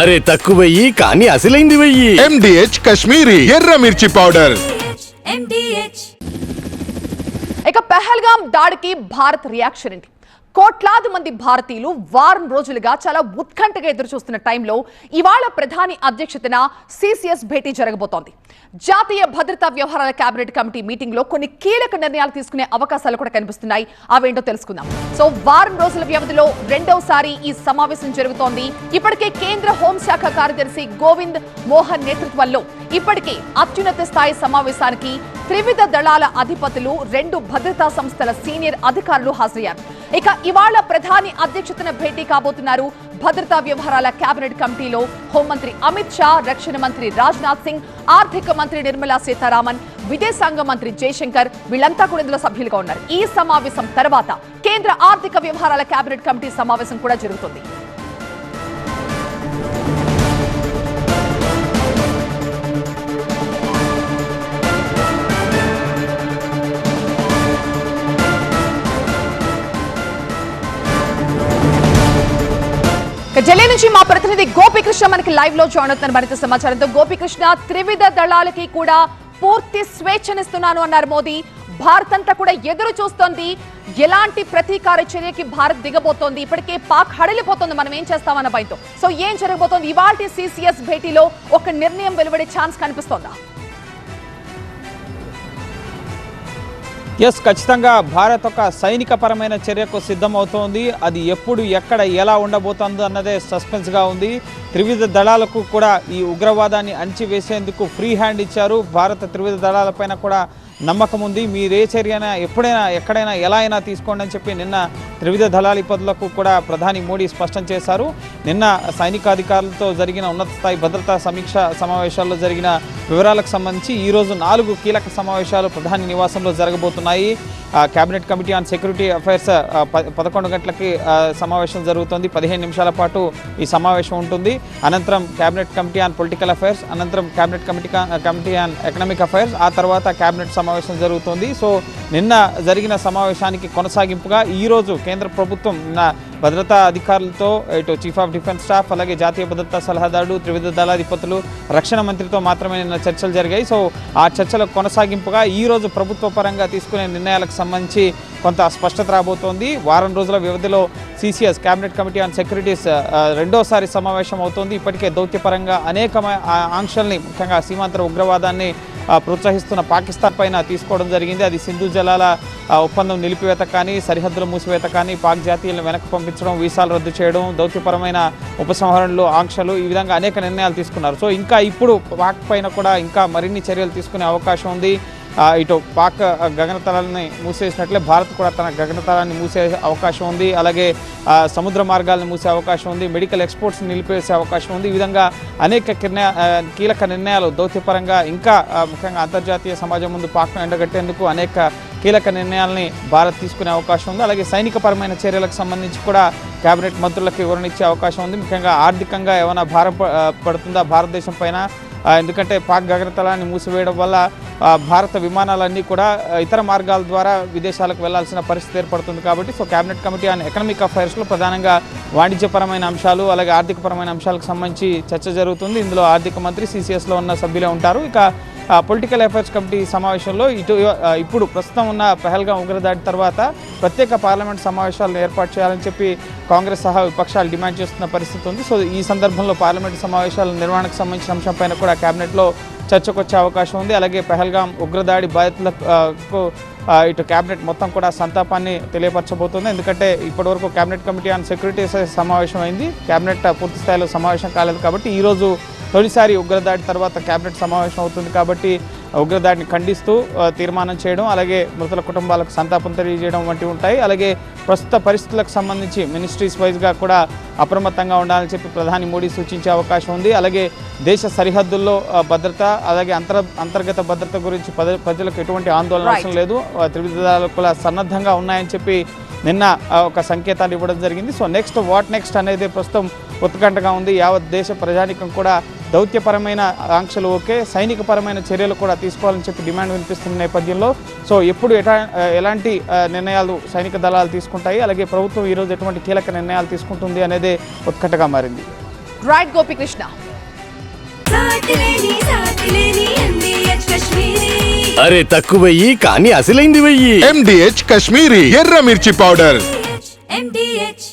అరే తక్కువయ్యి కానీ అసలైంది వెయ్యి. ఎండిహెచ్ కశ్మీరీ ఎర్ర మిర్చి పౌడర్. MDH. ఇక పెహల్గాం దాడికి భారత్ రియాక్షన్ ఏంటి? కోట్లాది మంది భారతీయులు వారం రోజులుగా చాలా ఉత్కంఠగా ఎదురు చూస్తున్న టైంలో ఇవాళ ప్రధాని అధ్యక్షతన సిసిఎస్ భేటీ జరగబోతోంది. జాతీయ భద్రతా వ్యవహారాల కేబినెట్ కమిటీ మీటింగ్లో కొన్ని కీలక నిర్ణయాలు తీసుకునే అవకాశాలు కూడా కనిపిస్తున్నాయి. అవేంటో తెలుసుకుందాం. సో వారం రోజుల వ్యవధిలో రెండవసారి ఈ సమావేశం జరుగుతోంది. ఇప్పటికే కేంద్ర హోంశాఖ కార్యదర్శి గోవింద్ మోహన్ నేతృత్వంలో ఇప్పటికే అత్యున్నత స్థాయి సమావేశానికి త్రివిధ దళాల అధిపతులు రెండు భద్రతా సంస్థల సీనియర్ అధికారులు హాజరయ్యారు. ఇక ఇవాళ ప్రధాని అధ్యక్షతన భేటీ కాబోతున్నారు భద్రతా వ్యవహారాల కేబినెట్ కమిటీలో హోంమంత్రి అమిత్ షా రక్షణ మంత్రి రాజ్నాథ్ సింగ్ ఆర్థిక మంత్రి నిర్మలా సీతారామన్ విదేశాంగ మంత్రి జయశంకర్ వీళ్ళంతా కూడా ఇందులో సభ్యులుగా ఉన్నారు. ఈ సమావేశం తర్వాత కేంద్ర ఆర్థిక వ్యవహారాల కేబినెట్ కమిటీ సమావేశం కూడా జరుగుతుంది. ఢిల్లీ నుంచి మా ప్రతినిధి గోపికృష్ణ మనకి లైవ్లో జాయిన్ అవుతున్నారు. మరింత సమాచారంతో గోపికృష్ణ త్రివిధ దళాలకి కూడా పూర్తి స్వేచ్ఛనిస్తున్నాను అన్నారు మోదీ. భారత్ అంతా కూడా ఎదురు చూస్తోంది. ఎలాంటి ప్రతీకార చర్యకి భారత్ దిగబోతోంది? ఇప్పటికే పాక్ హడలిపోతుంది. మనం ఏం చేస్తామన్న భయంతో. సో ఏం జరగబోతోంది? ఇవాటి సిసిఎస్ భేటీలో ఒక నిర్ణయం వెలువడే ఛాన్స్ కనిపిస్తోందా? ఎస్ ఖచ్చితంగా భారత్ ఒక సైనికపరమైన చర్యకు సిద్ధమవుతోంది. అది ఎప్పుడు ఎక్కడ ఎలా ఉండబోతుంది అన్నదే సస్పెన్స్గా ఉంది. త్రివిధ దళాలకు కూడా ఈ ఉగ్రవాదాన్ని అణిచివేసేందుకు ఫ్రీ హ్యాండ్ ఇచ్చారు. భారత త్రివిధ దళాలపైన కూడా నమ్మకం ఉంది. మీరే చర్యనా ఎప్పుడైనా ఎక్కడైనా ఎలా అయినా తీసుకోండి అని చెప్పి నిన్న త్రివిధ దళాధిపతులకు కూడా ప్రధాని మోడీ స్పష్టం చేశారు. నిన్న సైనికాధికారులతో జరిగిన ఉన్నత స్థాయి భద్రతా సమీక్ష సమావేశాల్లో జరిగిన వివరాలకు సంబంధించి ఈరోజు నాలుగు కీలక సమావేశాలు ప్రధాని నివాసంలో జరగబోతున్నాయి. Cabinet committee on security affairs ప- పదకొండు గంటలకి సమావేశం జరుగుతుంది. పదిహేను నిమిషాల పాటు ఈ సమావేశం ఉంటుంది. అనంతరం cabinet committee on political affairs అనంతరం cabinet committee committee on economic affairs ఆ తర్వాత కేబినెట్ సమావేశం సమావేశం జరుగుతోంది. సో నిన్న జరిగిన సమావేశానికి కొనసాగింపుగా ఈరోజు కేంద్ర ప్రభుత్వం నిన్న భద్రతా అధికారులతో ఇటు చీఫ్ ఆఫ్ డిఫెన్స్ స్టాఫ్ అలాగే జాతీయ భద్రతా సలహాదారుడు త్రివిధ దళాధిపతులు రక్షణ మంత్రితో మాత్రమే నిన్న చర్చలు జరిగాయి. సో ఆ చర్చలకు కొనసాగింపుగా ఈరోజు ప్రభుత్వ పరంగా తీసుకునే నిర్ణయాలకు సంబంధించి కొంత స్పష్టత రాబోతోంది. వారం రోజుల వ్యవధిలో CCS cabinet committee on securities రెండోసారి సమావేశం అవుతోంది. ఇప్పటికే దౌత్యపరంగా అనేక ఆంక్షల్ని ముఖ్యంగా సీమాంతర ఉగ్రవాదాన్ని ప్రోత్సహిస్తున్న పాకిస్తాన్ పైన తీసుకోవడం జరిగింది. అది సింధు జలాల ఒప్పందం నిలిపివేత కానీ సరిహద్దుల మూసివేత కానీ పాక్ జాతీయులను వెనక్కి పంపించడం వీసాలు రద్దు చేయడం దౌత్యపరమైన ఉపసంహరణలు ఆంక్షలు ఈ విధంగా అనేక నిర్ణయాలు తీసుకున్నారు. సో ఇంకా ఇప్పుడు పాక్ పైన కూడా ఇంకా మరిన్ని చర్యలు తీసుకునే అవకాశం ఉంది. ఇటు పాక్ ఆ, గగనతలాన్ని మూసేసినట్లే భారత్ కూడా తన గగనతలాన్ని మూసే అవకాశం ఉంది. అలాగే సముద్ర మార్గాలను మూసే అవకాశం ఉంది. మెడికల్ ఎక్స్పోర్ట్స్ నిలిపేసే అవకాశం ఉంది. ఈ విధంగా అనేక కిర్ణ కీలక నిర్ణయాలు దౌత్యపరంగా ఇంకా ముఖ్యంగా అంతర్జాతీయ సమాజం ముందు పాక్ను ఎండగట్టేందుకు అనేక కీలక నిర్ణయాల్ని భారత్ తీసుకునే అవకాశం ఉంది. అలాగే సైనికపరమైన చర్యలకు సంబంధించి కూడా కేబినెట్ మంత్రులకు వివరణ ఇచ్చే అవకాశం ఉంది. ముఖ్యంగా ఆర్థికంగా ఏమైనా భారం ప- పడుతుందా? భారతదేశం పైన ఎందుకంటే పాక్ గగనతలాన్ని మూసివేయడం వల్ల భారత విమానాలన్నీ కూడా ఇతర మార్గాల ద్వారా విదేశాలకు వెళ్ళాల్సిన పరిస్థితి ఏర్పడుతుంది కాబట్టి so cabinet committee on economic అఫైర్స్లో ప్రధానంగా వాణిజ్యపరమైన అంశాలు అలాగే ఆర్థికపరమైన అంశాలకు సంబంధించి చర్చ జరుగుతుంది. ఇందులో ఆర్థిక మంత్రి సిసిఎస్లో ఉన్న సభ్యులే ఉంటారు. ఇక పొలిటికల్ అఫైర్స్ కమిటీ సమావేశంలో ఇటు ఇప్పుడు ప్రస్తుతం ఉన్న పహల్గా ఉగ్రదాడి తర్వాత ప్రత్యేక పార్లమెంట్ సమావేశాలను ఏర్పాటు చేయాలని చెప్పి కాంగ్రెస్ సహా విపక్షాలు డిమాండ్ చేస్తున్న పరిస్థితి ఉంది. సో ఈ సందర్భంలో పార్లమెంట్ సమావేశాల నిర్వహణకు సంబంధించిన అంశంపైన కూడా కేబినెట్లో చర్చకు వచ్చే అవకాశం ఉంది. అలాగే పహల్గాం ఉగ్రదాడి బాధితులకు ఇటు కేబినెట్ మొత్తం కూడా సంతాపాన్ని తెలియపరచబోతుంది. ఎందుకంటే ఇప్పటివరకు కేబినెట్ కమిటీ ఆన్ సెక్యూరిటీస్ సమావేశం అయింది. కేబినెట్ పూర్తి స్థాయిలో సమావేశం కాలేదు కాబట్టి ఈరోజు తొలిసారి ఉగ్రదాడి తర్వాత కేబినెట్ సమావేశం అవుతుంది కాబట్టి ఉగ్రదాడిని ఖండిస్తూ తీర్మానం చేయడం అలాగే మృతుల కుటుంబాలకు సంతాపం తెలియజేయడం వంటివి ఉంటాయి. అలాగే ప్రస్తుత పరిస్థితులకు సంబంధించి మినిస్ట్రీస్ వైజ్గా కూడా అప్రమత్తంగా ఉండాలని చెప్పి ప్రధాని మోడీ సూచించే అవకాశం ఉంది. అలాగే దేశ సరిహద్దుల్లో భద్రత అలాగే అంతర్ అంతర్గత భద్రత గురించి ప్రజ- ప్రజలకు ఎటువంటి ఆందోళన అవసరం లేదు. త్రివిధ దళాలు కూడా సన్నద్ధంగా ఉన్నాయని చెప్పి నిన్న ఒక సంకేతాలు ఇవ్వడం జరిగింది. సో నెక్స్ట్ వాట్ నెక్స్ట్ అనేది ప్రస్తుతం ఉత్కంఠగా ఉంది. యావత్ దేశ ప్రజానికం కూడా దౌత్యపరమైన ఆంక్షలు ఓకే సైనికపరమైన చర్యలు కూడా తీసుకోవాలని చెప్పి డిమాండ్ వినిపిస్తున్న నేపథ్యంలో. సో ఎప్పుడు ఎటా ఎలాంటి నిర్ణయాలు సైనిక దళాలు తీసుకుంటాయి అలాగే ప్రభుత్వం ఈరోజు ఎటువంటి కీలక నిర్ణయాలు తీసుకుంటుంది అనేది ఉత్కంఠగా మారింది. రైట్ గోపికృష్ణ అరే తక్కువయ్యి కానీ అసలైంది వెయ్యి. ఎండిహెచ్ కాశ్మీరీ ఎర్ర మిర్చి పౌడర్. MDH